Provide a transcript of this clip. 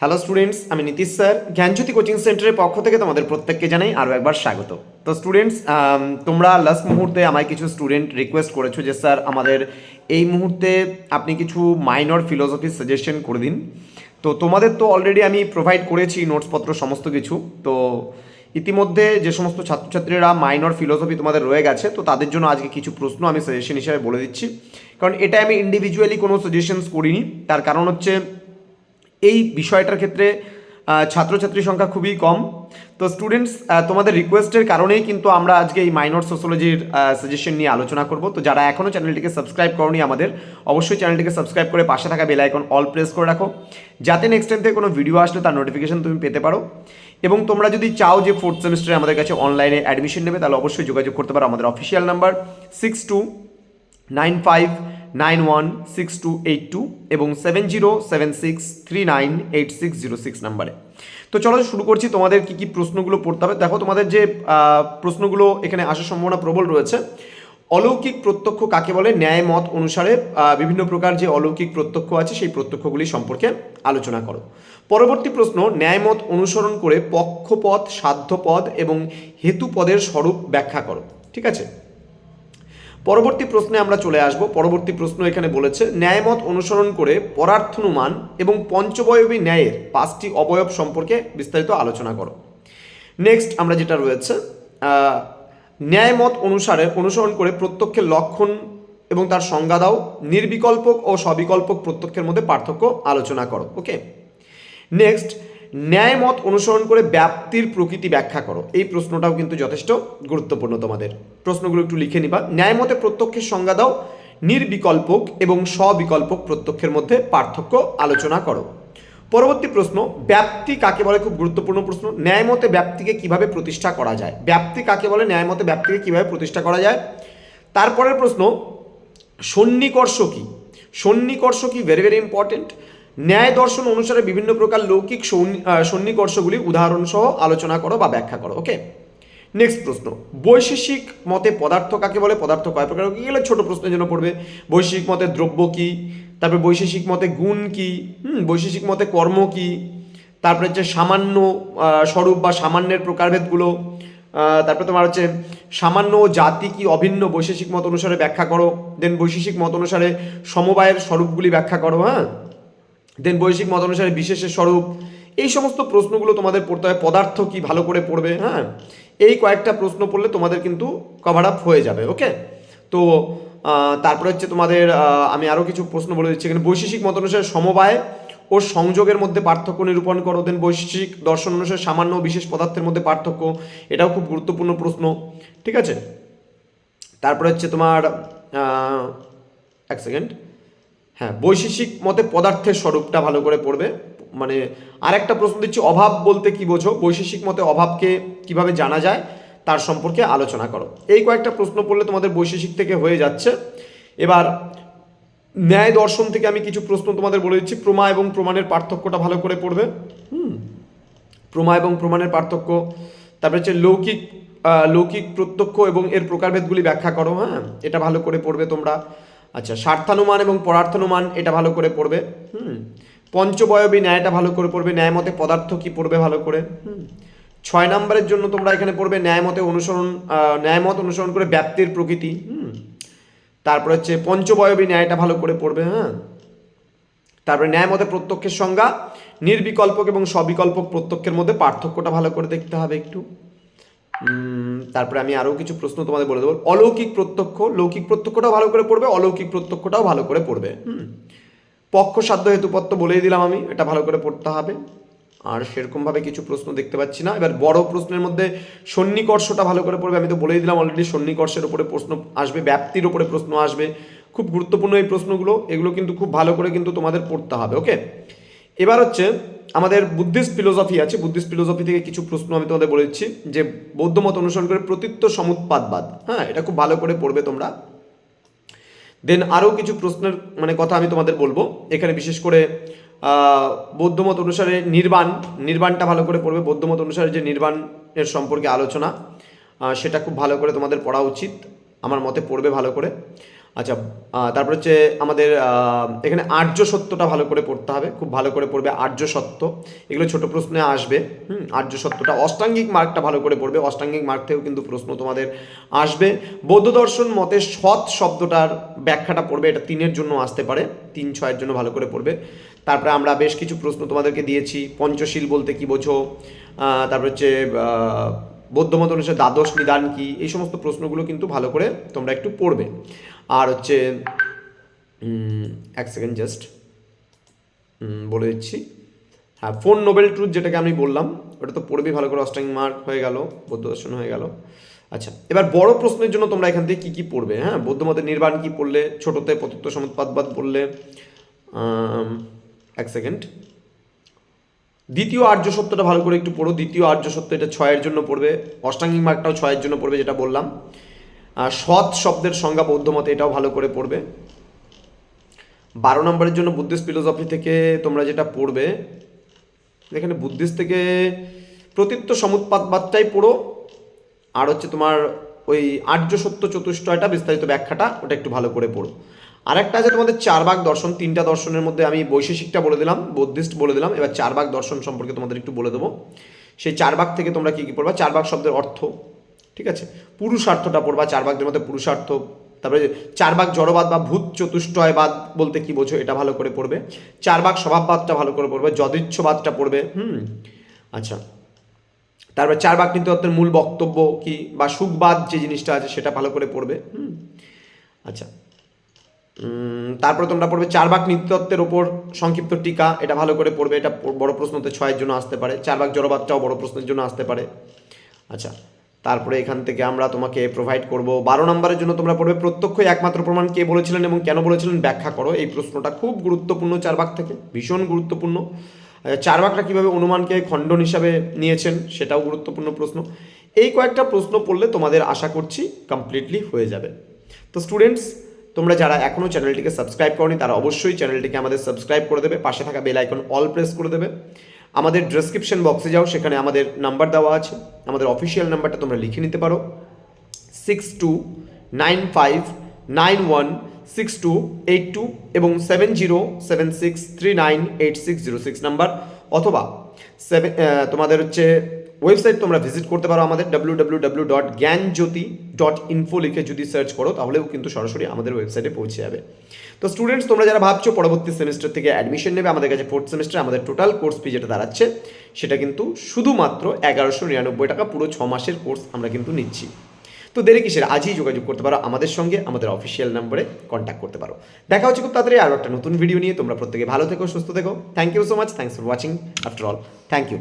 Hello students আমি Nitish sir. জ্ঞানজ্যোতি coaching সেন্টারের পক্ষ থেকে তোমাদের প্রত্যেককে জানাই আরও একবার স্বাগত। তো স্টুডেন্টস তোমরা লাস্ট মুহূর্তে আমায় কিছু স্টুডেন্ট রিকোয়েস্ট করেছ যে, স্যার, আমাদের এই মুহূর্তে আপনি কিছু মাইনর ফিলোসফি সাজেশন করে দিন। তো, তোমাদের তো অলরেডি আমি প্রোভাইড করেছি নোটসপত্র সমস্ত কিছু। তো, ইতিমধ্যে যে সমস্ত ছাত্রছাত্রীরা মাইনর ফিলোসফি তোমাদের রয়ে গেছে, তো তাদের জন্য আজকে কিছু প্রশ্ন আমি সাজেশন হিসাবে বলে দিচ্ছি। কারণ এটা আমি ইন্ডিভিজুয়ালি কোনো সাজেশনস করিনি। তার কারণ হচ্ছে এই বিষয়টার ক্ষেত্রে ছাত্রছাত্রীর সংখ্যা খুবই কম। তো স্টুডেন্টস তোমাদের রিকোয়েস্টের কারণেই কিন্তু আমরা আজকে এই মাইনর সোশ্যোলজির সাজেশন নিয়ে আলোচনা করব। তো যারা এখনও চ্যানেলটিকে সাবস্ক্রাইব করনি আমাদের, অবশ্যই চ্যানেলটিকে সাবস্ক্রাইব করে পাশে থাকা বেল আইকন অল প্রেস করে রাখো। যাতে নেক্সট টাইম থেকে কোনো ভিডিও আসলে তার নোটিফিকেশন তুমি পেতে পারো। এবং তোমরা যদি চাও যে ফোর্থ সেমিস্টারে আমাদের কাছে অনলাইনে অ্যাডমিশন নেবে, তাহলে অবশ্যই যোগাযোগ করতে পারো। আমাদের official number six two nine five nine one six two eight two এবং seven zero seven six three nine eight six zero six নাম্বারে। তো চলো শুরু করছি, তোমাদের কি কি প্রশ্নগুলো পড়তে হবে। দেখো, তোমাদের যে প্রশ্নগুলো এখানে আসার সম্ভাবনা প্রবল রয়েছে। অলৌকিক প্রত্যক্ষ কাকে বলে? ন্যায়, মত অনুসারে বিভিন্ন প্রকার যে অলৌকিক প্রত্যক্ষ আছে, সেই প্রত্যক্ষগুলি সম্পর্কে আলোচনা করো। পরবর্তী প্রশ্ন ন্যায়মত অনুসরণ করে পক্ষপদ সাধ্যপদ এবং হেতুপদের স্বরূপ ব্যাখ্যা করো। ঠিক আছে? পরবর্তী প্রশ্নে আমরা চলে আসব। পরবর্তী প্রশ্ন এখানে বলেছে, ন্যায়মত অনুসরণ করে পরার্থনুমান এবং পঞ্চবয়বী ন্যায়ের পাঁচটি অবয়ব সম্পর্কে বিস্তারিত আলোচনা করো। নেক্সট আমরা যেটা রয়েছে ন্যায়মত অনুসারে অনুসরণ করে প্রত্যক্ষের লক্ষণ এবং তার সংজ্ঞা দাও, নির্বিকল্পক ও সবিকল্পক প্রত্যক্ষের মধ্যে পার্থক্য আলোচনা করো। ওকে নেক্সট ন্যায়মত অনুসরণ করে ব্যাপ্তির প্রকৃতি ব্যাখ্যা করো। এই প্রশ্নটাও কিন্তু যথেষ্ট গুরুত্বপূর্ণ তোমাদের। প্রশ্নগুলো একটু লিখে নিবা। ন্যায়মতে প্রত্যক্ষের সংজ্ঞা দাও, নির্বিকল্পক এবং স্ববিকল্পক প্রত্যক্ষের মধ্যে পার্থক্য আলোচনা করো। পরবর্তী প্রশ্ন, ব্যাপ্তি কাকে বলে? খুব গুরুত্বপূর্ণ প্রশ্ন। ন্যায়মতে ব্যাপ্তিকে কীভাবে প্রতিষ্ঠা করা যায়? ব্যাপ্তি কাকে বলে? ন্যায়মতে ব্যাপ্তিকে কীভাবে প্রতিষ্ঠা করা যায়? তারপরের প্রশ্ন, সন্নিকর্ষ কি? সন্নিকর্ষ কি? ভেরি ভেরি ইম্পর্টেন্ট ন্যায় দর্শন অনুসারে বিভিন্ন প্রকার লৌকিক সন্নি- সন্নিকর্ষগুলি উদাহরণ সহ আলোচনা করো বা ব্যাখ্যা করো ওকে নেক্সট প্রশ্ন। বৈশেষিক মতে পদার্থ কাকে বলে? পদার্থ কয় প্রকার? এগুলো ছোট প্রশ্নের জন্য পড়বে। বৈশেষিক মতে দ্রব্য কি? তারপরে বৈশেষিক মতে গুণ কি? হুম, বৈশেষিক মতে কর্ম কি? তারপরে হচ্ছে সামান্য স্বরূপ বা সামান্যের প্রকারভেদগুলো তারপরে তোমার হচ্ছে সামান্য জাতি কি অভিন্ন? বৈশেষিক মত অনুসারে ব্যাখ্যা করো। দেন বৈশেষিক মত অনুসারে সমবায়ের স্বরূপগুলি ব্যাখ্যা করো হ্যাঁ? দেন বৈশ্বিক মত অনুসারে বিশেষের স্বরূপ। এই সমস্ত প্রশ্নগুলো তোমাদের পড়তে হয়, পদার্থ কি ভালো করে পড়বে হ্যাঁ? এই কয়েকটা প্রশ্ন পড়লে তোমাদের কিন্তু কভার আপ হয়ে যাবে ওকে তো তারপরে হচ্ছে তোমাদের আমি আরও কিছু প্রশ্ন বলে দিচ্ছি। এখানে বৈশেষিক মত অনুসারে সমবায় ও সংযোগের মধ্যে পার্থক্য নিরূপণ করো। দেন বৈশেষিক দর্শন অনুসারে সামান্য বিশেষ পদার্থের মধ্যে পার্থক্য, এটাও খুব গুরুত্বপূর্ণ প্রশ্ন, ঠিক আছে? তারপরে হচ্ছে তোমার এক সেকেন্ড হ্যাঁ বৈশেষিক মতে পদার্থের স্বরূপটা ভালো করে পড়বে। মানে আরেকটা প্রশ্ন দিচ্ছি, অভাব বলতে কি বোঝো? বৈশেষিক মতে অভাবকে কীভাবে জানা যায়? তার সম্পর্কে আলোচনা করো। এই কয়েকটা প্রশ্ন পড়লে তোমাদের বৈশেষিক থেকে হয়ে যাচ্ছে। এবার, ন্যায় দর্শন থেকে আমি কিছু প্রশ্ন তোমাদের বলে দিচ্ছি। প্রমা এবং প্রমাণের পার্থক্যটা ভালো করে পড়বে। হুম, প্রমা এবং প্রমাণের পার্থক্য। তারপরে হচ্ছে লৌকিক লৌকিক প্রত্যক্ষ এবং এর প্রকারভেদগুলি ব্যাখ্যা করো। হ্যাঁ এটা ভালো করে পড়বে তোমরা। আচ্ছা স্বার্থানুমান এবং পরার্থানুমান এটা ভালো করে পড়বে। হুম। পঞ্চবয়বী ন্যায়টা ভালো করে পড়বে ন্যায়মতে পদার্থ কি পড়বে ভালো করে। হুম। ছয় নম্বরের জন্য তোমরা এখানে পড়বে ন্যায়মতে অনুসরণ আহ, ন্যায়মত অনুসরণ করে ব্যাপ্তির প্রকৃতি। হুম। তারপরে হচ্ছে পঞ্চবয়বী ন্যায়টা ভালো করে পড়বে হ্যাঁ। তারপরে ন্যায়মতে প্রত্যক্ষের সংজ্ঞা নির্বিকল্পক এবং সবিকল্পক প্রত্যক্ষের মধ্যে পার্থক্যটা ভালো করে দেখতে হবে একটু। তারপরে আমি আরও কিছু প্রশ্ন তোমাদের বলে দেবো। অলৌকিক প্রত্যক্ষ, লৌকিক প্রত্যক্ষটাও ভালো করে পড়বে, অলৌকিক প্রত্যক্ষটাও ভালো করে পড়বে। হুম। পক্ষ সাধ্য হেতুপত্র বলেই দিলাম আমি, এটা ভালো করে পড়তে হবে। আর সেরকমভাবে কিছু প্রশ্ন দেখতে পাচ্ছি না। এবার বড় প্রশ্নের মধ্যে সন্নিকর্ষটা ভালো করে পড়বে, আমি তো বলেই দিলাম অলরেডি সন্নিকর্ষের উপরে প্রশ্ন আসবে, ব্যাপ্তির উপরে প্রশ্ন আসবে। খুব গুরুত্বপূর্ণ এই প্রশ্নগুলো, এগুলো কিন্তু খুব ভালো করে কিন্তু তোমাদের পড়তে হবে ওকে এবার হচ্ছে আমাদের বুদ্ধিস্ট ফিলোসফি আছে, বুদ্ধিস্ট ফিলোসফি থেকে কিছু প্রশ্ন আমি তোমাদের বলে দিচ্ছি, যে বৌদ্ধ মত অনুসরণ করে প্রতীত্ব সমুৎপাদবাদ হ্যাঁ এটা খুব ভালো করে পড়বে তোমরা। দেন আরও কিছু প্রশ্নের মানে কথা আমি তোমাদের বলব। এখানে বিশেষ করে বৌদ্ধমত অনুসারে নির্বাণ, নির্বাণটা ভালো করে পড়বে। বৌদ্ধমত অনুসারে যে নির্বাণের সম্পর্কে আলোচনা সেটা খুব ভালো করে তোমাদের পড়া উচিত। আমার মতে পড়বে ভালো করে। আচ্ছা তারপর হচ্ছে আমাদের এখানে আর্য সত্যটা ভালো করে পড়তে হবে, খুব ভালো করে পড়বে আর্য সত্য। এগুলো ছোট প্রশ্নে আসবে, হুম, আর্য সত্যটা। অষ্টাঙ্গিক মার্কটা ভালো করে পড়বে, অষ্টাঙ্গিক মার্ক থেকেও কিন্তু প্রশ্ন তোমাদের আসবে। বৌদ্ধ দর্শন মতে সৎ শব্দটার ব্যাখ্যাটা পড়বে, এটা তিনের জন্য আসতে পারে, তিন ছয়ের জন্য ভালো করে পড়বে। তারপরে আমরা বেশ কিছু প্রশ্ন তোমাদেরকে দিয়েছি, পঞ্চশীল বলতে কি বোঝো তারপর হচ্ছে আহ, বৌদ্ধ মত অনুসারে দ্বাদশ নিদান কি? এই সমস্ত প্রশ্নগুলো কিন্তু ভালো করে তোমরা একটু পড়বে। আর হচ্ছে এক সেকেন্ড জাস্ট বলে দিচ্ছি। হ্যাঁ ফোন নোবেল ট্রুথ যেটাকে আমি বললাম ওটা তো পড়বি ভালো করে অষ্টাঙ্গিক মার্ক হয়ে গেল বৌদ্ধ দর্শন হয়ে গেল। আচ্ছা এবার বড় প্রশ্নের জন্য তোমরা এখান থেকে কী কী পড়বে? হ্যাঁ বৌদ্ধ মতের নির্বাণ কী পড়লে? ছোটোতে পতত্ব সমুৎপাদবাদ পড়লে এক সেকেন্ড দ্বিতীয় আর্য সত্যটা ভালো করে একটু পড়ো। দ্বিতীয় আর্য সত্য এটা ছয়ের জন্য পড়বে। অষ্টাঙ্গিক মার্কটাও ছয়ের জন্য পড়বে, যেটা বললাম। আর সৎ শব্দের সংজ্ঞা বৌদ্ধ মতে এটাও ভালো করে পড়বে। বারো নম্বরের জন্য বুদ্ধিস্ট ফিলোসফি থেকে তোমরা যেটা পড়বে, এখানে বুদ্ধিস্ট থেকে প্রতীত্ব সমুৎপাতবাদটাই পড়ো। আর হচ্ছে তোমার ওই আর্য সত্য চতুষ্টয়টা বিস্তারিত ব্যাখ্যাটা ওটা একটু ভালো করে পড়ো। আর একটা আছে তোমাদের চার ভাগ দর্শন, তিনটা দর্শনের মধ্যে আমি বৈশেষিকটা বলে দিলাম, বুদ্ধিস্ট বলে দিলাম। এবার চার ভাগ দর্শন সম্পর্কে তোমাদের একটু বলে দেবো। সেই চার ভাগ থেকে তোমরা কী কী পড়বা? চার ভাগ শব্দের অর্থ, ঠিক আছে? পুরুষার্থটা পড়বা, চার ভাগের মধ্যে পুরুষার্থ। তারপরে চার ভাগ জড়বাদ বা ভূত চতুষ্টয়বাদ বলতে কি বোঝো, এটা ভালো করে পড়বে। চার ভাগ স্বভাববাদটা ভালো করে পড়বে, যদিচ্ছবাদটা পড়বে, হুম? আচ্ছা। তারপর চার ভাগ তত্ত্বের মূল বক্তব্য কি বা সুখবাদ যে জিনিসটা আছে সেটা ভালো করে পড়বে, হুম? আচ্ছা। তারপরে তোমরা পড়বে চার ভাগ নৃত্যত্বের ওপর সংক্ষিপ্ত টিকা এটা ভালো করে পড়বে এটা বড় প্রশ্নতে ছয়ের জন্য আসতে পারে। চার ভাগ জড়বাদটাও বড় প্রশ্নের জন্য আসতে পারে। আচ্ছা তারপরে এখান থেকে আমরা তোমাকে প্রোভাইড করব। বারো নম্বরের জন্য তোমরা পড়বে প্রত্যক্ষই একমাত্র প্রমাণ কে বলেছিলেন এবং কেন বলেছিলেন ব্যাখ্যা করো। এই প্রশ্নটা খুব গুরুত্বপূর্ণ চার ভাগ থেকে ভীষণ গুরুত্বপূর্ণ। আহ, চার ভাগটা কীভাবে অনুমানকে খণ্ডন হিসাবে নিয়েছেন সেটাও গুরুত্বপূর্ণ প্রশ্ন। এই কয়েকটা প্রশ্ন পড়লে তোমাদের আশা করছি কমপ্লিটলি হয়ে যাবে। তো স্টুডেন্টস তোমরা যারা এখনও চ্যানেলটিকে সাবস্ক্রাইব করনি, তারা অবশ্যই চ্যানেলটিকে আমাদের সাবস্ক্রাইব করে দেবে, পাশে থাকা বেল আইকন অল প্রেস করে দেবে। আমাদের ডেসক্রিপশন বক্সে যাও, সেখানে আমাদের নাম্বার দেওয়া আছে। আমাদের অফিসিয়াল নাম্বারটা তোমরা লিখে নিতে পারো। Six two nine five nine one six two eight two এবং seven zero seven six three nine eight six zero six number অথবা সেভেন তোমাদের হচ্ছে ওয়েবসাইট তোমরা ভিজিট করতে পারো আমাদের W W W dot Gyanjyoti dot info লিখে যদি সার্চ করো, তাহলেও কিন্তু সরাসরি আমাদের ওয়েবসাইটে পৌঁছে যাবে। তো স্টুডেন্টস তোমরা যারা ভাবছ পরবর্তী সেমিস্টার থেকে অ্যাডমিশন নেবে, আমাদের কাছে ফোর্থ সেমিস্টার আমাদের টোটাল কোর্স ফি যেটা দাঁড়াচ্ছে, সেটা কিন্তু শুধুমাত্র এগারোশো নিরানব্বই টাকা, পুরো ছ মাসের কোর্স আমরা কিন্তু নিচ্ছি। তো দেরি কিসের? আজই যোগাযোগ করতে পারো আমাদের সঙ্গে, আমাদের অফিসিয়াল নম্বরে কন্ট্যাক্ট করতে পারো। দেখা হচ্ছে খুব তাড়াতাড়ি আরও একটা নতুন ভিডিও নিয়ে। তোমরা প্রত্যেকে ভালো থেকো, সুস্থ থেকো। Thank you so much thanks for watching after all thank you